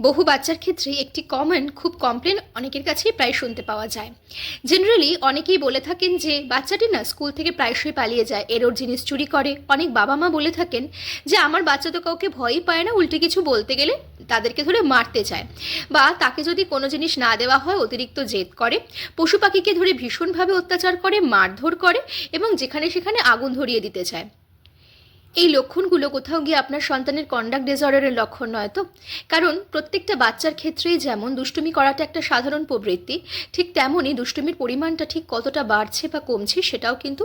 বহু বাচ্চার ক্ষেত্রে একটি কমন খুব কমপ্লেন অনেকের কাছেই প্রায় শুনতে পাওয়া যায়। জেনারেলি অনেকেই বলে থাকেন যে, বাচ্চাটি না স্কুল থেকে প্রায়শই পালিয়ে যায়, এরোর জিনিস চুরি করে। অনেক বাবা মা বলে থাকেন যে, আমার বাচ্চা তো কাউকে ভয়ই পায় না, উল্টে কিছু বলতে গেলে তাদেরকে ধরে মারতে চায়। বা তাকে যদি কোনো জিনিস না দেওয়া হয়, অতিরিক্ত জেদ করে। পশু পাখিকে ধরে ভীষণভাবে অত্যাচার করে, মারধর করে এবং যেখানে সেখানে আগুন ধরিয়ে দিতে চায়। এই লক্ষণগুলো কোথাও গিয়ে আপনার সন্তানের কন্ডাক্ট ডিসঅর্ডারের লক্ষণ নয় তো? কারণ প্রত্যেকটা বাচ্চার ক্ষেত্রেই যেমন দুষ্টুমি করাটা একটা সাধারণ প্রবৃত্তি, ঠিক তেমনই দুষ্টুমির পরিমাণটা ঠিক কতটা বাড়ছে বা কমছে সেটাও কিন্তু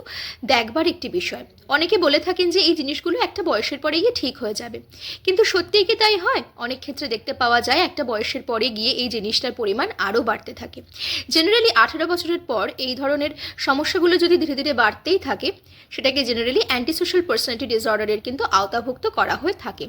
দেখবার একটি বিষয়। অনেকে বলে থাকেন যে এই জিনিসগুলো একটা বয়সের পরে গিয়ে ঠিক হয়ে যাবে। কিন্তু সত্যিই কি তাই হয়? অনেক ক্ষেত্রে দেখতে পাওয়া যায় একটা বয়সের পরে গিয়ে এই জিনিসটার পরিমাণ আরও বাড়তে থাকে। জেনারেলি আঠেরো বছরের পর এই ধরনের সমস্যাগুলো যদি ধীরে ধীরে বাড়তেই থাকে, সেটাকে জেনারেলি অ্যান্টিসোশ্যাল পার্সোনালিটি ডিসঅর্ডারের কিন্তু আওতাভুক্ত করা হয়ে থাকে।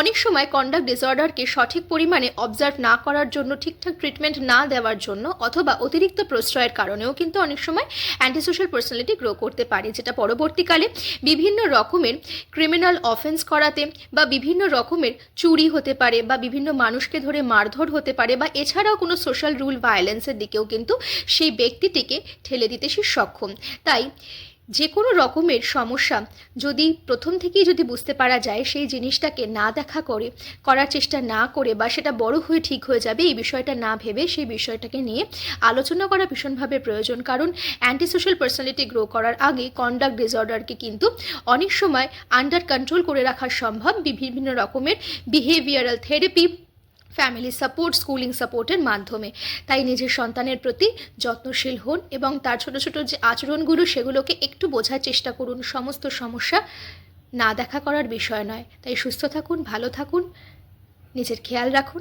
অনেক সময় কন্ডাক্ট ডিসঅর্ডারকে সঠিক পরিমাণে অবজার্ভ না করার জন্য, ঠিকঠাক ট্রিটমেন্ট না দেওয়ার জন্য অথবা অতিরিক্ত প্রশ্রয়ের কারণেও কিন্তু অনেক সময় অ্যান্টিসোশ্যাল পার্সোনালিটি গ্রো করতে পারে, যেটা পরবর্তীকালে বিভিন্ন রকমের ক্রিমিনাল অফেন্স করাতে বা বিভিন্ন রকমের চুরি হতে পারে বা বিভিন্ন মানুষকে ধরে মারধর হতে পারে বা এছাড়াও কোনো সোশ্যাল রুল ভায়োলেন্সের দিকেও কিন্তু সেই ব্যক্তিটিকে ঠেলে দিতে সে সক্ষম। তাই যে কোনো রকমের সমস্যা যদি প্রথম থেকেই যদি বুঝতে পারা যায়, সেই জিনিসটাকে না দেখা করে, করার চেষ্টা না করে বা সেটা বড় হয়ে ঠিক হয়ে যাবে, এই বিষয়টা না ভেবে সেই বিষয়টাকে নিয়ে আলোচনা করা ভীষণভাবে প্রয়োজন। কারণ অ্যান্টিসোশ্যাল পার্সোনালিটি গ্রো করার আগে কন্ডাক্ট ডিসঅর্ডারকে কিন্তু অনেক সময় আন্ডার কন্ট্রোল করে রাখা সম্ভব। বিভিন্ন রকমের behavioural therapy family support schooling সাপোর্টের মাধ্যমে। তাই নিজের সন্তানের প্রতি যত্নশীল হন এবং তার ছোট ছোট যে আচরণগুলো, সেগুলোকে একটু বোঝার চেষ্টা করুন। সমস্ত সমস্যা না দেখা করার বিষয় নয়। তাই সুস্থ থাকুন, ভালো থাকুন, নিজের খেয়াল রাখুন।